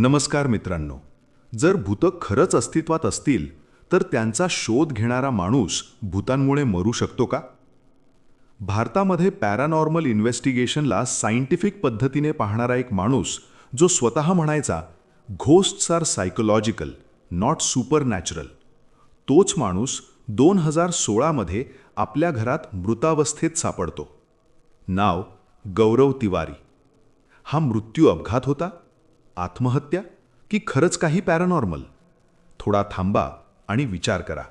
नमस्कार मित्रांनो. जर भूतं खरंच अस्तित्वात असतील तर त्यांचा शोध घेणारा माणूस भूतांमुळे मरू शकतो का? भारतामध्ये पॅरानॉर्मल इन्व्हेस्टिगेशनला सायंटिफिक पद्धतीने पाहणारा एक माणूस जो स्वतः म्हणायचा ghosts are psychological not supernatural तोच माणूस दोन हजार सोळामध्ये आपल्या घरात मृतावस्थेत सापडतो. नाव गौरव तिवारी. हा मृत्यू अपघात होता? आत्महत्या की खरंच काही पॅरानॉर्मल? थोडा थांबा आणि विचार करा.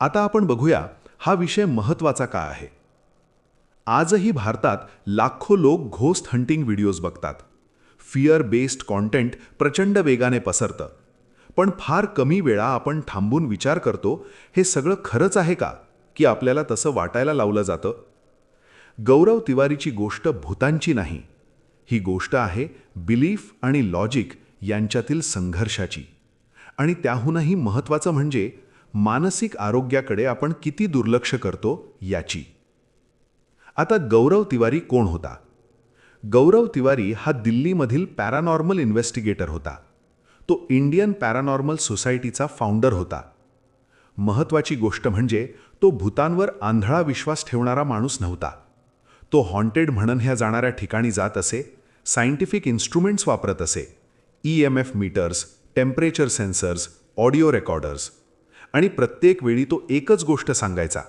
आता आपण बघूया हा विषय महत्त्वाचा का आहे. आजही भारतात लाखो लोक घोस्ट हंटिंग व्हिडिओज बघतात. फिअर बेस्ड कॉन्टेंट प्रचंड वेगाने पसरतं. पण फार कमी वेळा आपण थांबून विचार करतो हे सगळं खरंच आहे का? की आपल्याला तसं वाटायला लावलं जातं? गौरव तिवारीची गोष्ट भूतांची नाही. ही गोष्ट आहे बिलीफ आणि लॉजिक यांच्यातील संघर्षाची. आणि त्याहूनही महत्त्वाचं म्हणजे मानसिक आरोग्याकडे आपण किती दुर्लक्ष करतो याची. आता गौरव तिवारी कोण होता? गौरव तिवारी हा दिल्लीमधील पॅरानॉर्मल इन्व्हेस्टिगेटर होता. तो इंडियन पॅरानॉर्मल सोसायटीचा फाउंडर होता. महत्त्वाची गोष्ट म्हणजे तो भूतांवर आंधळा विश्वास ठेवणारा माणूस नव्हता. तो हॉन्टेड म्हणून ह्या जाणाऱ्या ठिकाणी जात असे सायंटिफिक इन्स्ट्रुमेंट्स वापरत असे E M F meters temperature sensors audio recorders आणि प्रत्येक वेळी तो एकच गोष्ट सांगायचा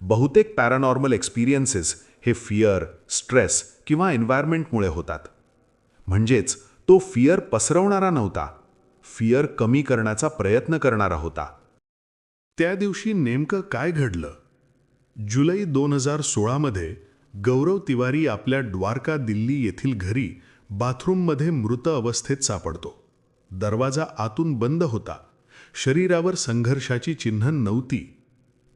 बहुतेक पॅरानॉर्मल एक्सपिरियन्सेस हे फिअर स्ट्रेस किंवा एन्व्हायरमेंटमुळे होतात. म्हणजेच तो फिअर पसरवणारा नव्हता फिअर कमी करण्याचा प्रयत्न करणारा होता. त्या दिवशी नेमकं काय घडलं? जुलै दोन हजार सोळामध्ये गौरव तिवारी आपल्या द्वारका दिल्ली येथील घरी बाथरूममध्ये मृत अवस्थेत सापडतो. दरवाजा आतून बंद होता. शरीरावर संघर्षाची चिन्ह नव्हती.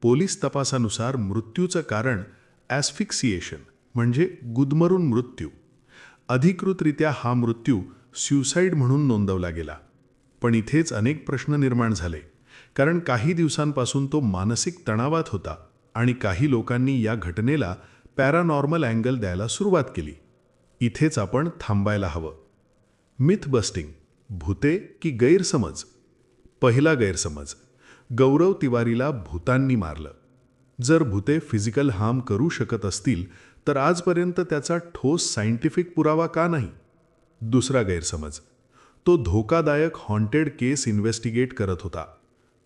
पोलीस तपासानुसार मृत्यूचं कारण ॲस्फिक्सिएशन म्हणजे गुदमरून मृत्यू. अधिकृतरित्या हा मृत्यू स्युसाईड म्हणून नोंदवला गेला. पण इथेच अनेक प्रश्न निर्माण झाले. कारण काही दिवसांपासून तो मानसिक तणावात होता आणि काही लोकांनी या घटनेला पॅरानॉर्मल अँगल द्यायला सुरुवात केली. इथेच आपण थांबायला हवं. मिथ बस्टिंग भूते की गैरसमज? पहिला गैरसमज गौरव तिवारीला भूतांनी मारलं. जर भूते फिजिकल हार्म करू शकत असतील तर आजपर्यंत त्याचा ठोस सायंटिफिक पुरावा का नाही? दुसरा गैरसमज तो धोकादायक हॉन्टेड केस इन्व्हेस्टिगेट करत होता.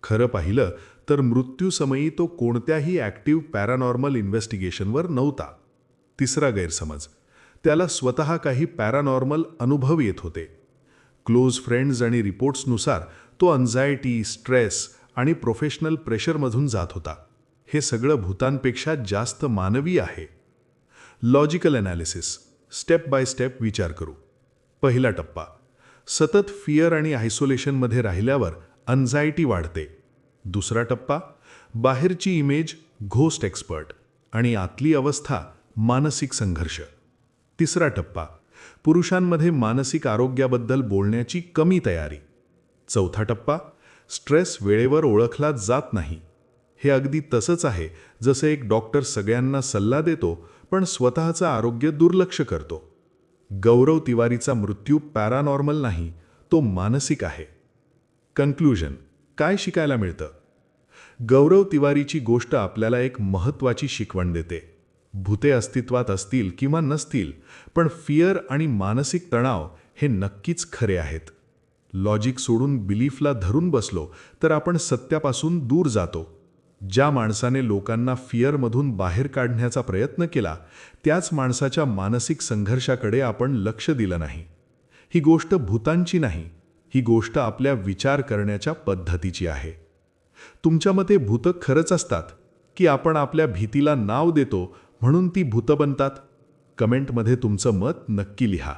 खरं पाहिलं तर मृत्यूसमयी तो कोणत्याही ॲक्टिव्ह पॅरानॉर्मल इन्व्हेस्टिगेशनवर नव्हता. तिसरा गैरसमज. त्याला स्वतः काही पॅरानॉर्मल अनुभव येत होते. क्लोज फ्रेंड्स आणि रिपोर्ट्सनुसार तो अन्झायटी स्ट्रेस आणि प्रोफेशनल प्रेशरमधून जात होता. हे सगळं भूतांपेक्षा जास्त मानवी आहे. Logical analysis step by step विचार करू. पहिला टप्पा. सतत फिअर आणि आयसोलेशनमध्ये राहिल्यावर अन्झायटी वाढते. दुसरा टप्पा बाहेरची इमेज घोस्ट एक्सपर्ट आणि आतली अवस्था मानसिक संघर्ष. तिसरा टप्पा पुरुषांमध्ये मानसिक आरोग्याबद्दल बोलण्याची कमी तयारी. चौथा टप्पा स्ट्रेस वेळेवर ओळखला जात नाही. हे अगदी तसंच आहे जसं एक डॉक्टर सगळ्यांना सल्ला देतो पण स्वतःचं आरोग्य दुर्लक्ष करतो. गौरव तिवारीचा मृत्यू पॅरानॉर्मल नाही तो मानसिक आहे. कन्क्लुजन काय शिकायला मिळतं? गौरव तिवारीची गोष्ट आपल्याला एक महत्त्वाची शिकवण देते. भूते अस्तित्वात असतील किंवा नसतील पण फिअर आणि मानसिक तणाव हे नक्कीच खरे आहेत. लॉजिक सोडून बिलीफला धरून बसलो तर आपण सत्यापासून दूर जातो. ज्या माणसाने लोकांना फिअरमधून बाहेर काढण्याचा प्रयत्न केला त्याच माणसाच्या मानसिक संघर्षाकडे आपण लक्ष दिलं नाही. ही गोष्ट भूतांची नाही ही गोष्ट आपल्या विचार करण्याच्या पद्धतीची आहे. तुमच्या मते भूतं खरंच असतात की आपण आपल्या भीतीला नाव देतो म्हणून ती भूतं बनतात? कमेंटमध्ये तुमचं मत नक्की लिहा.